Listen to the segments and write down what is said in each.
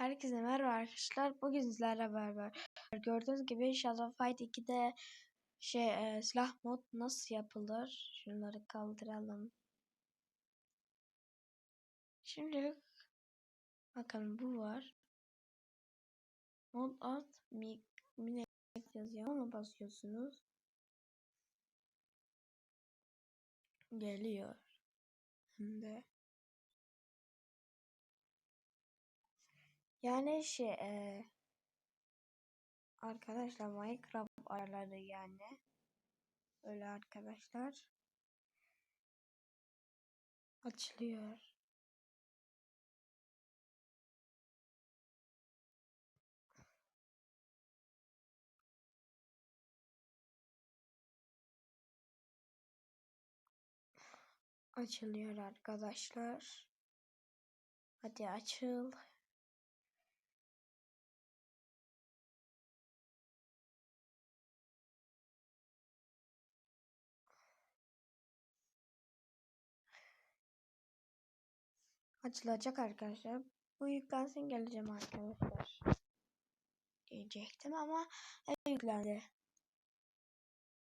Herkese merhaba arkadaşlar. Bugün sizlerle beraber gördüğünüz gibi Shadow Fight 2'de şey e, silah mod nasıl yapılır? Şunları kaldıralım. Şimdi bakın bu var. Mod alt mi mine yazıyor. Ona basıyorsunuz. Geliyor. Hem Yani şey e, arkadaşlar Minecraft ayarları yani öyle arkadaşlar açılıyor. Açılıyor arkadaşlar. Hadi açıl. Açılacak arkadaşlar. Bu yüklensin geleceğim arkadaşlar. Diyecektim ama yüklendi.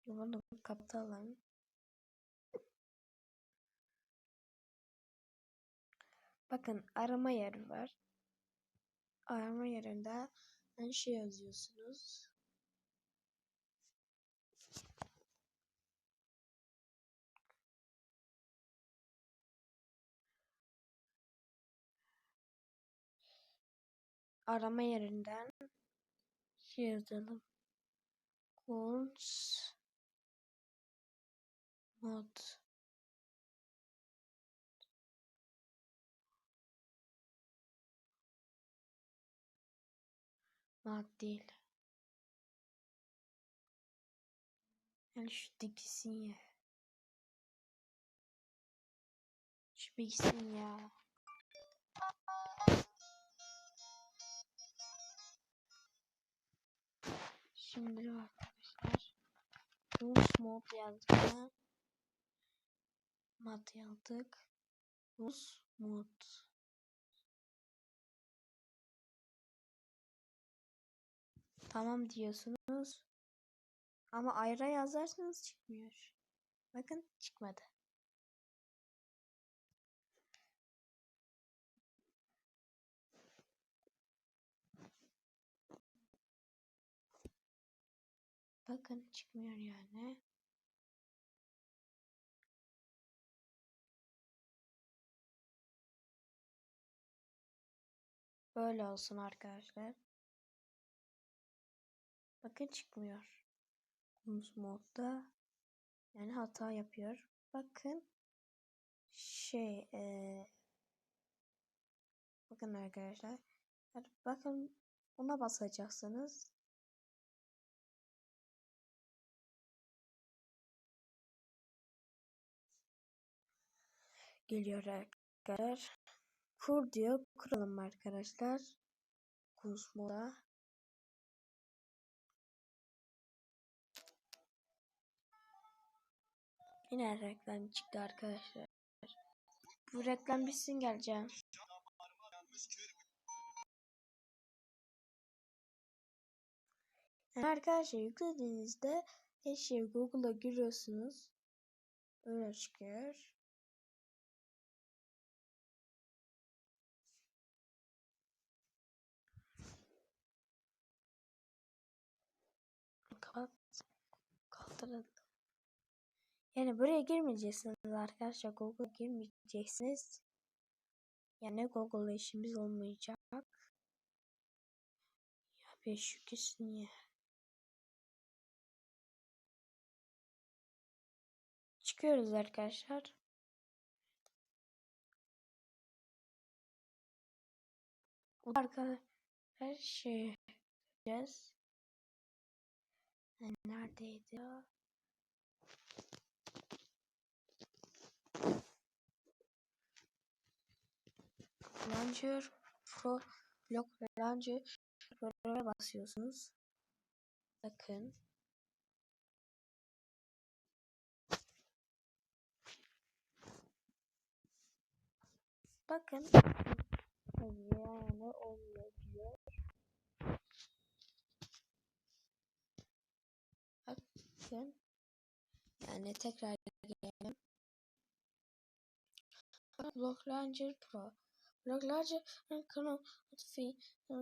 Bunu kapatalım. Bakın arama yeri var. Arama yerinde şey yazıyorsunuz. Arama yerinden şey yazalım. Kons mod mod değil. Yani şu diksin ya. Şu bilsin ya. Şimdi arkadaşlar Rus mod yazdık. Mod yazdık. Rus mod. Tamam diyorsunuz. Ama ayrı yazarsanız çıkmıyor. Bakın çıkmadı. Bakın çıkmıyor yani. Böyle olsun arkadaşlar. Bakın çıkmıyor. Kunuz modda yani hata yapıyor. Bakın şey ee, bakın arkadaşlar. Bakın ona basacaksınız. Geliyor arkadaşlar. Kur diyor. Kuralım arkadaşlar. Konuşmada. Yine reklam çıktı arkadaşlar. Bu reklam bitsin geleceğim. Yani arkadaşlar yüklediğinizde her şeyi Google'a giriyorsunuz. Öyle çıkıyor. Kaldırıldı. Yani buraya girmeyeceksiniz arkadaşlar. Google girmeyeceksiniz. Yani Google işimiz olmayacak. Ya bir şükürsün ya. Çıkıyoruz arkadaşlar. Arkadaşlar her şey yapacağız. Neredeydi ya? Launcher Pro Block Launcher Pro'ya basıyorsunuz. Bakın. Bakın. yani olmuyor diyor. Bakın. Yani tekrar gelelim. Block Launcher Pro. Block Launcher can free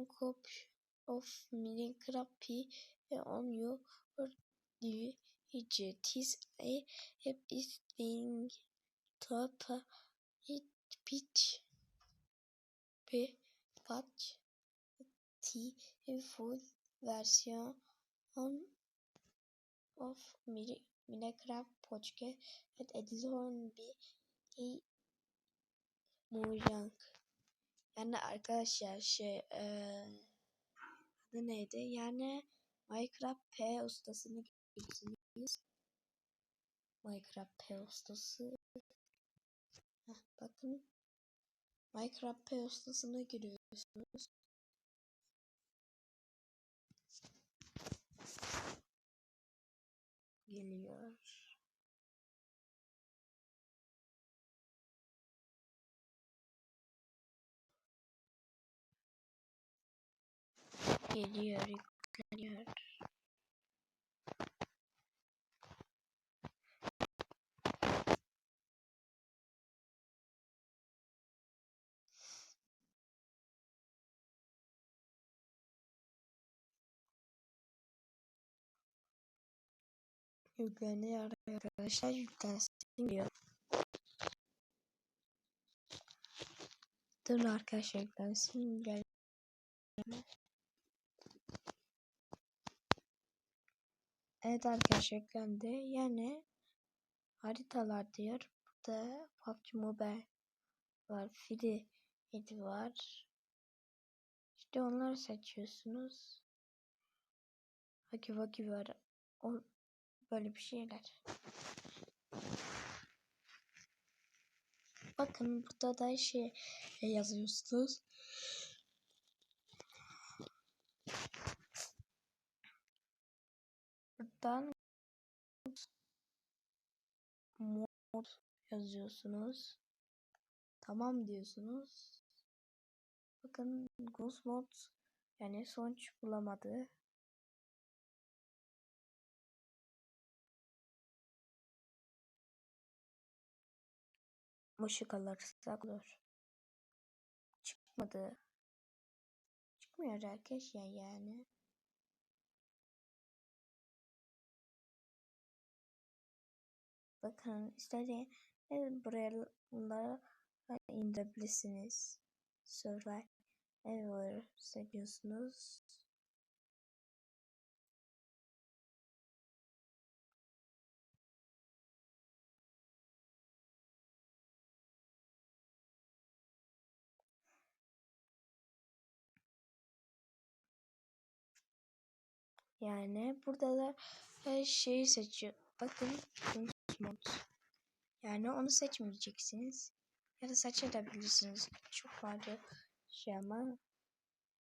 copy of Minecraft P on your device. A app is being top it pitch bir patch T full version of Minecraft Podcast Edition bir Mojang. Yani arkadaşlar şey ee, adı neydi? Yani Minecraft P ustasını görürsünüz. Minecraft P ustası. Heh, bakın. Minecraft P ustasını görüyorsunuz. Geliyor. Geliyor, yükleniyor. Yükleniyor arkadaşlar yüklensin diyor. Dur arkadaşlar yüklensin gel. Evet arkadaşlar yüklendi. Yani haritalar diyor. Burada PUBG Mobile var. Free var. İşte onları seçiyorsunuz. Haki Vaki var. O, böyle bir şeyler. Bakın burada da şey yazıyorsunuz. Buradan mod yazıyorsunuz. Tamam diyorsunuz. Bakın Ghost mod yani sonuç bulamadı. Işık alırsak olur. Çıkmadı. Çıkmıyor arkadaşlar yani. Bakın istediğiniz buraya bunları indirebilirsiniz. Survivor seçiyorsunuz. Yani burada da her şeyi seçiyor. Bakın mod. Yani onu seçmeyeceksiniz. Ya da seçebilirsiniz. Çok fazla şey ama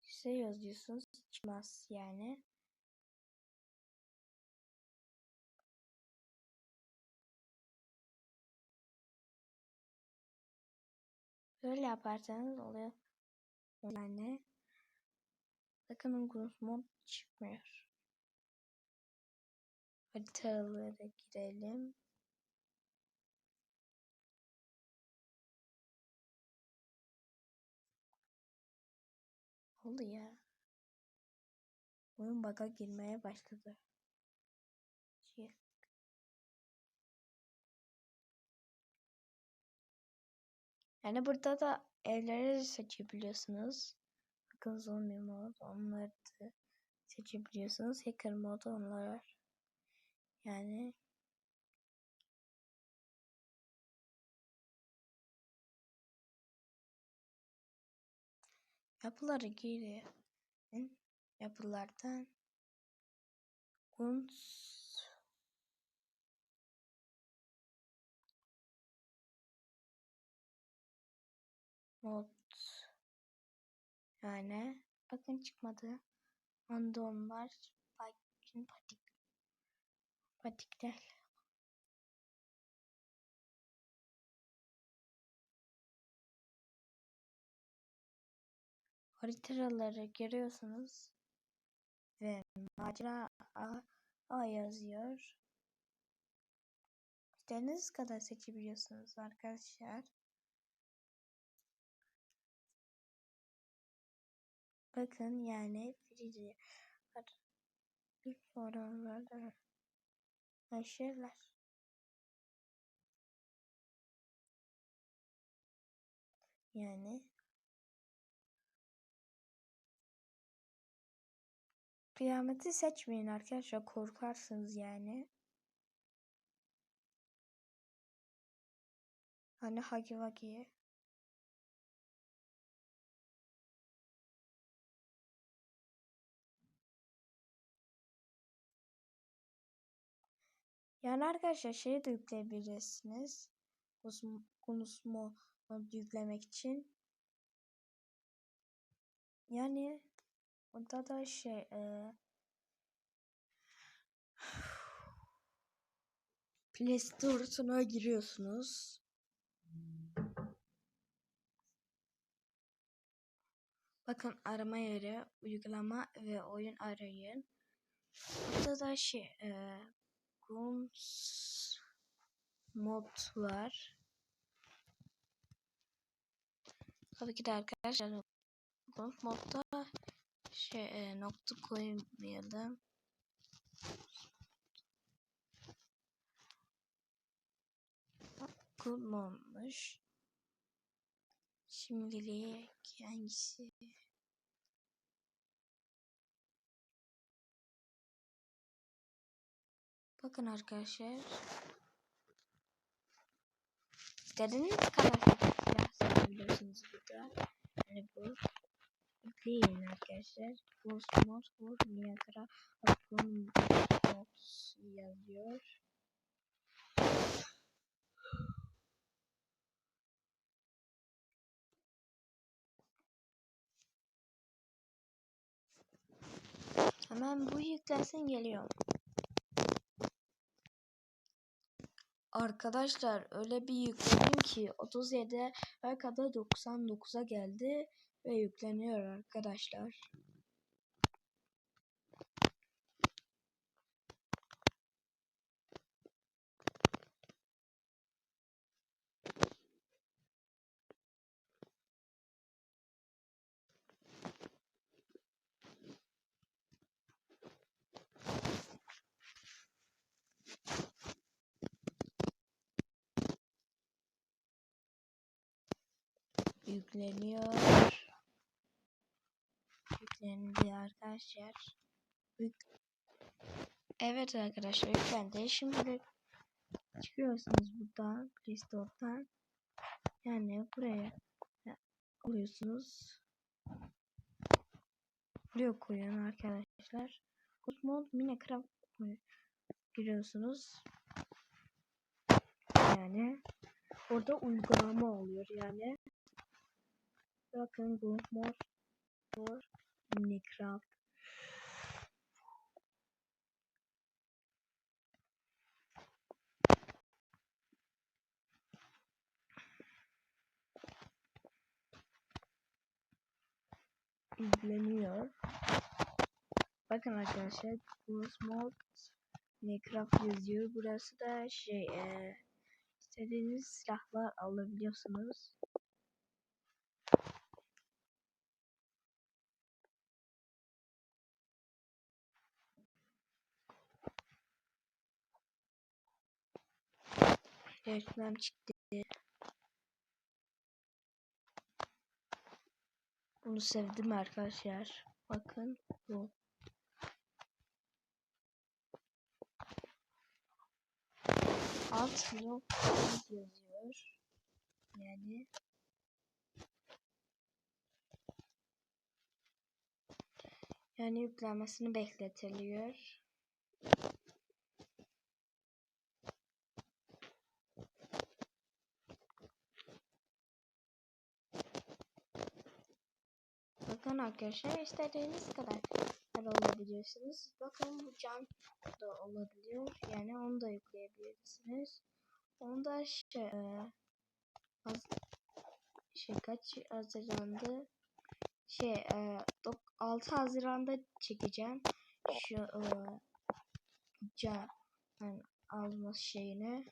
şey yazıyorsunuz çıkmaz yani. Böyle yaparsanız oluyor. Yani bakın Growth mod çıkmıyor. Haritalara girelim. oldu ya? Oyun bug'a girmeye başladı. Yani burada da evleri seçebiliyorsunuz. Bakın zombie mod onları da seçebiliyorsunuz. Hacker mod onlar. Yani yapıları giriyor. Yapılardan uns mod yani bakın çıkmadı. Onda onlar bakın patik patikler haritaları görüyorsunuz ve macera A, A yazıyor. İstediğiniz kadar seçebiliyorsunuz arkadaşlar. Bakın yani bir fotoğraflarda şeyler. Yani kıyameti seçmeyin arkadaşlar korkarsınız yani. Hani Hagi Vagi'ye. Yani arkadaşlar şeyi de yükleyebilirsiniz. Konusmo yüklemek için. Yani orada da şey e, Play Store'una giriyorsunuz. Bakın arama yeri, uygulama ve oyun arayın. Burada da şey, e, Guns mod var. Tabii ki de arkadaşlar Guns modda şey e, nokta koymayalım. Kullanmış. Şimdilik hangisi? Bakın arkadaşlar. İstediğiniz kadar silah seçebilirsiniz burada. Yani bu. Yükleyin arkadaşlar. Mod for Niagara Akron Mod yazıyor. Hemen bu yüklensin geliyor. Arkadaşlar öyle bir yükledim ki 37 kadar 99'a geldi ve yükleniyor arkadaşlar. Yükleniyor. Yüklendi arkadaşlar. Yük evet arkadaşlar yüklendi. Şimdi çıkıyorsunuz buradan Play Store'dan. Yani buraya alıyorsunuz. Buraya koyun arkadaşlar. Cosmod Minecraft giriyorsunuz. Yani orada uygulama oluyor yani. Bakın bu mor mor Minecraft. izleniyor. Bakın arkadaşlar bu small Minecraft yazıyor. Burası da şey e, istediğiniz silahlar alabiliyorsunuz. Reklam çıktı. Bunu sevdim arkadaşlar. Bakın bu. Alt blok yazıyor. Yani yani yüklenmesini bekletiliyor. Bakın arkadaşlar istediğiniz kadar olabiliyorsunuz. Bakın bu cam da olabiliyor. Yani onu da yükleyebilirsiniz. Onu da şey, e, az, şey kaç hazırlandı şey e, dok- 6 Haziran'da çekeceğim. Şu e, can yani alma şeyini.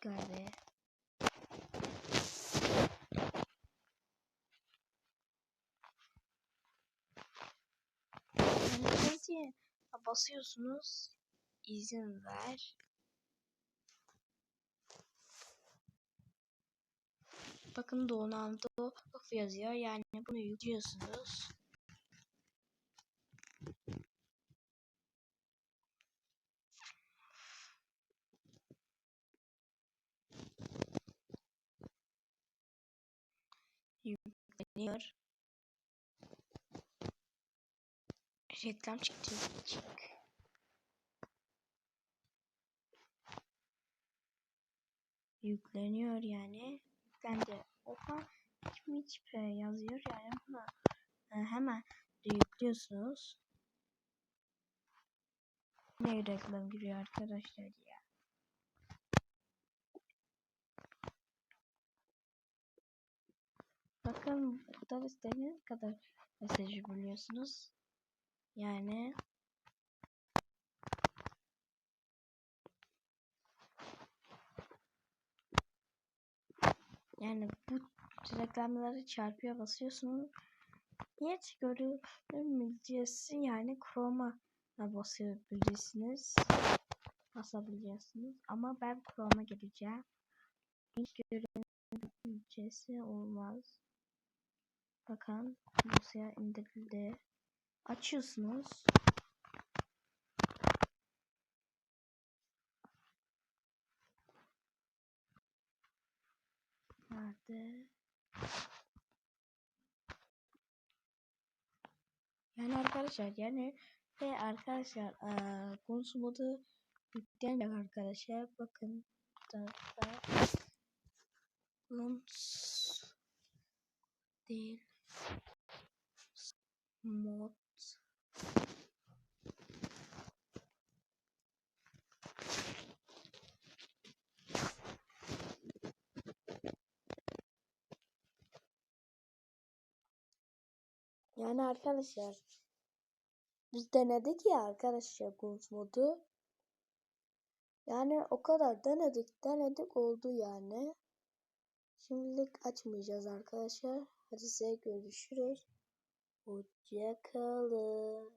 Çıkar be. Yani basıyorsunuz izin ver. Bakın Donaldo of yazıyor. Yani bunu yüklüyorsunuz. Yükleniyor. Reklam çıktı. Çık. Yükleniyor yani. Yüklendi. Oha hiç yazıyor yani bunu e, hemen de yüklüyorsunuz. Ne reklam giriyor arkadaşlar ya. Bakın burada istediğiniz kadar mesajı biliyorsunuz. Yani yani bu reklamları çarpıya basıyorsunuz. Niyet görünmeyeceksin yani Chrome'a basabilirsiniz. Basabiliyorsunuz. Ama ben Chrome'a gireceğim. Hiç görünmeyeceksin olmaz. Bakın dosya indirildi. Açıyorsunuz. Nerede? Yani arkadaşlar yani ve arkadaşlar eee konusu modu yüklenecek arkadaşlar. Bakın burada Lons değil mod Yani arkadaşlar biz denedik ya arkadaşlar Gunz modu. Yani o kadar denedik denedik oldu yani. Şimdilik açmayacağız arkadaşlar. Hadi size görüşürüz. Hoşçakalın.